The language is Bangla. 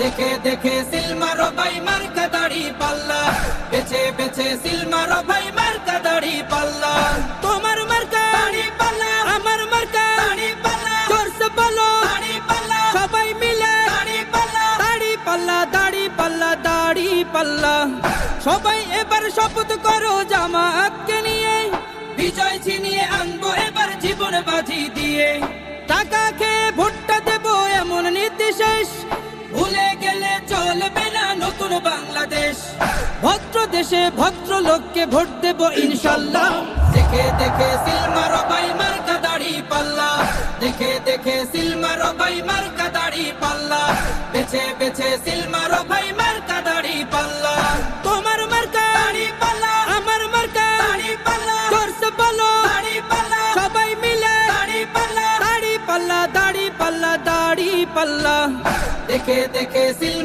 দেখে দেখে সিলমারো বাই মার্কা দাড়ি পাল্লা। বেছে বেছে সিলমারো ভাই মার্কা দাড়ি পাল্লা। তোমার মার্কা আমার সবাই পাল্লা পাল্লা পাল্লা সবাই এবার শপথ করো জামাতকে নিয়ে। বিজয় ছিনিয়ে আনব এবার জীবন বাজি দিয়ে। টাকা খেয়ে ভোটটা বাংলাদেশ ভদ্র দেশে ভদ্র লোককে ভোট দেব ইনশাল্লাহ। দেখে দেখে সিলমারো বাই মার্কা দাড়ি পাল্লা। দেখে দেখে সিলমারো বাই মার্কা দাড়ি পাল্লা। বেছে বেছে সিলমারো ভাই মার্কা দাড়ি পাল্লা। তোমার মার্কা আমার মার্কা দাড়ি পাল্লা। জোরসে বলো দাড়ি পাল্লা। সবাই মিলে পাল্লা। দাড়ি পাল্লা দাড়ি পাল্লা পাল্লা। দেখে দেখে ভাই